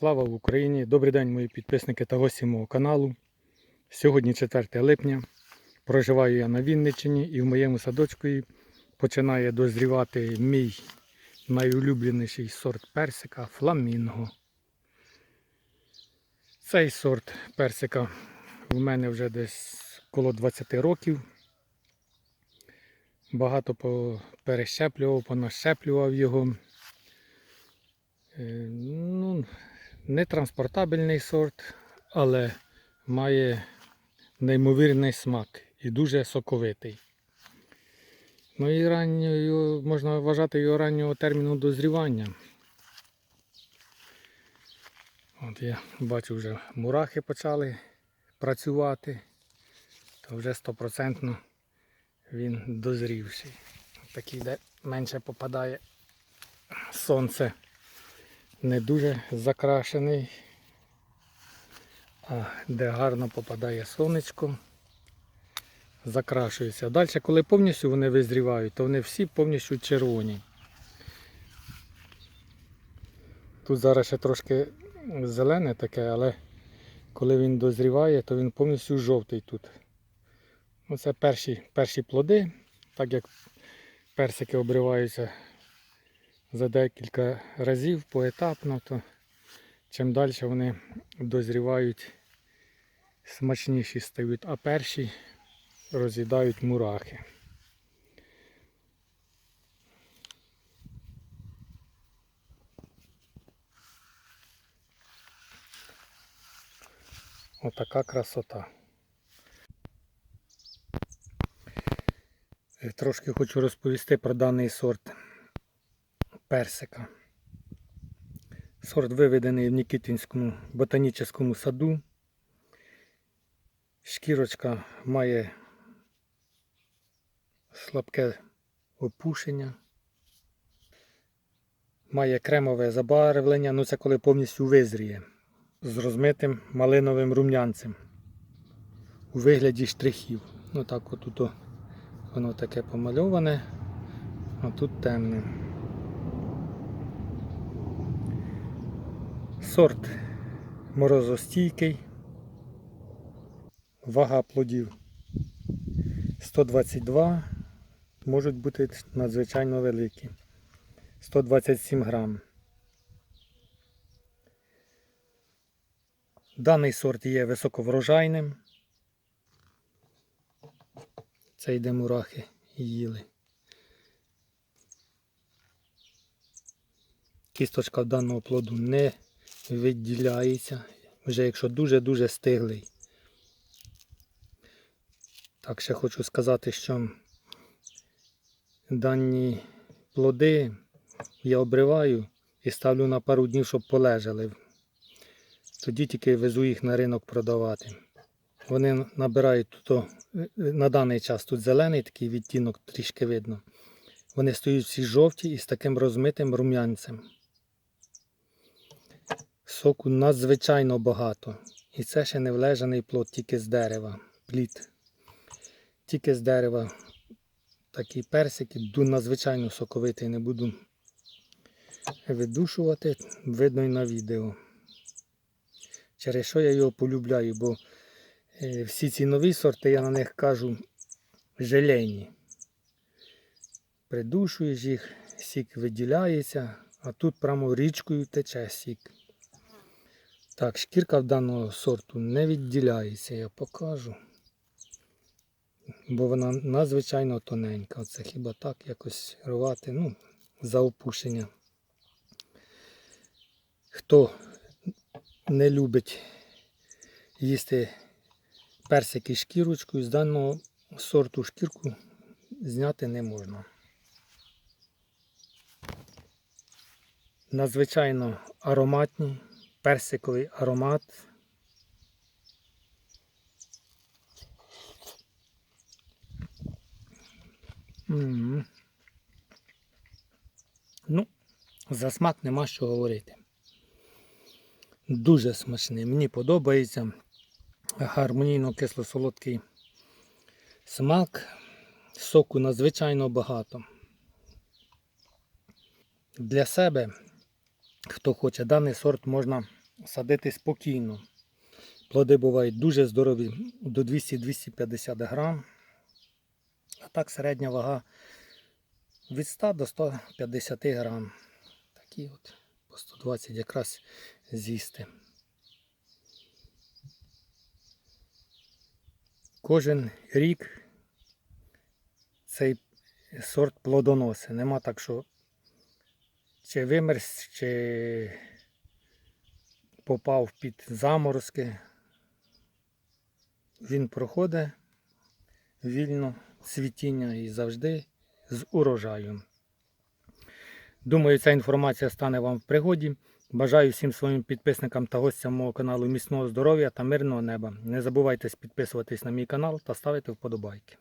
Слава Україні! Добрий день, мої підписники та гості мого каналу. Сьогодні 4 липня. Проживаю я на Вінниччині і в моєму садочку починає дозрівати мій найулюбленіший сорт персика фламінго. Цей сорт персика в мене вже десь коло 20 років. Багато перещеплював, понащеплював його. Е, Ну, не транспортабельний сорт, але має неймовірний смак і дуже соковитий. Ну і ранньою, можна вважати його раннього терміну дозрівання. От я бачу вже мурахи почали працювати, то вже стопроцентно він дозрівший. Такий, де менше попадає сонце не дуже закрашений, а де гарно попадає сонечко, закрашується. Далі, коли повністю вони визрівають, то вони всі повністю червоні. Тут зараз ще трошки зелене таке, але коли він дозріває, то він повністю жовтий тут. Оце перші, перші плоди, так як персики обриваються за декілька разів поетапно, то чим далі вони дозрівають, смачніші стають, а перші роз'їдають мурахи. Отака красота. Е, Трошки хочу розповісти про даний сорт персика. Сорт виведений в Нікітинському ботанічному саду. Шкірочка має слабке опушення. Має кремове забарвлення, ну це коли повністю визріє. З розмитим малиновим рум'янцем у вигляді штрихів. Ну так от тут воно таке помальоване, а тут темне. Сорт морозостійкий. Вага плодів 122, можуть бути надзвичайно великі. 127 грам. Даний сорт є високоврожайним. Це йде мурахи їли. Кісточка даного плоду не відділяється, вже якщо дуже-дуже стиглий. Так ще хочу сказати, що дані плоди я обриваю і ставлю на пару днів, щоб полежали. Тоді тільки везу їх на ринок продавати. Вони набирають тут, на даний час тут зелений такий відтінок трішки видно. Вони стоять всі жовті і з таким розмитим рум'янцем. Соку надзвичайно багато. І це ще не влежаний плод, тільки з дерева. Плід. Тільки з дерева. Такі персики, ду- надзвичайно соковитий, не буду видушувати, видно і на відео. Через що я його полюбляю, бо е, всі ці нові сорти, я на них кажу желейні. Придушуєш їх, сік виділяється, а тут прямо річкою тече сік. Так, шкірка в даного сорту не відділяється, я покажу. Бо вона надзвичайно тоненька. Оце хіба так якось рвати, ну, за опушення. Хто не любить їсти персики шкірочкою, з даного сорту шкірку зняти не можна. Надзвичайно ароматні, персиковий аромат. М. Ну, за смак нема що говорити. Дуже смачний. Мені подобається. Гармонійно кисло-солодкий смак. Соку надзвичайно багато. Для себе, хто хоче, даний сорт можна садити спокійно. Плоди бувають дуже здорові, до 200-250 грам. А так середня вага від 100 до 150 грам. Такі от по 120 якраз з'їсти. Кожен рік цей сорт плодоноси. Нема так, що чи вимерз, чи попав під заморозки. Він проходить вільно цвітіння і завжди з урожаєм. Думаю, ця інформація стане вам в пригоді. Бажаю всім своїм підписникам та гостям мого каналу міцного здоров'я та мирного неба. Не забувайте підписуватись на мій канал та ставити вподобайки.